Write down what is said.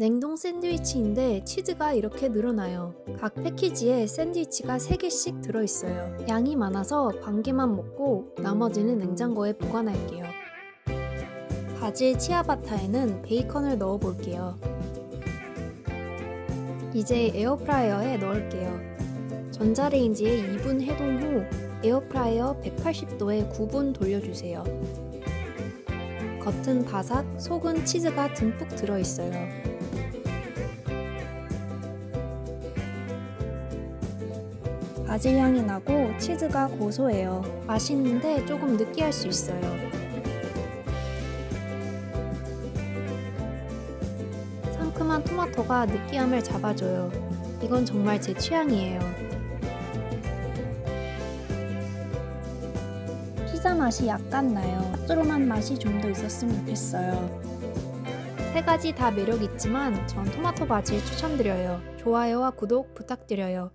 냉동 샌드위치인데 치즈가 이렇게 늘어나요. 각 패키지에 샌드위치가 3개씩 들어있어요. 양이 많아서 반 개만 먹고 나머지는 냉장고에 보관할게요. 바질 치아바타에는 베이컨을 넣어 볼게요. 이제 에어프라이어에 넣을게요. 전자레인지에 2분 해동 후 에어프라이어 180도에 9분 돌려주세요. 겉은 바삭, 속은 치즈가 듬뿍 들어있어요. 바질 향이 나고 치즈가 고소해요. 맛있는데 조금 느끼할 수 있어요. 상큼한 토마토가 느끼함을 잡아줘요. 이건 정말 제 취향이에요. 피자 맛이 약간 나요. 짭조름한 맛이 좀 더 있었으면 좋겠어요. 세 가지 다 매력 있지만 전 토마토 바질 추천드려요. 좋아요와 구독 부탁드려요.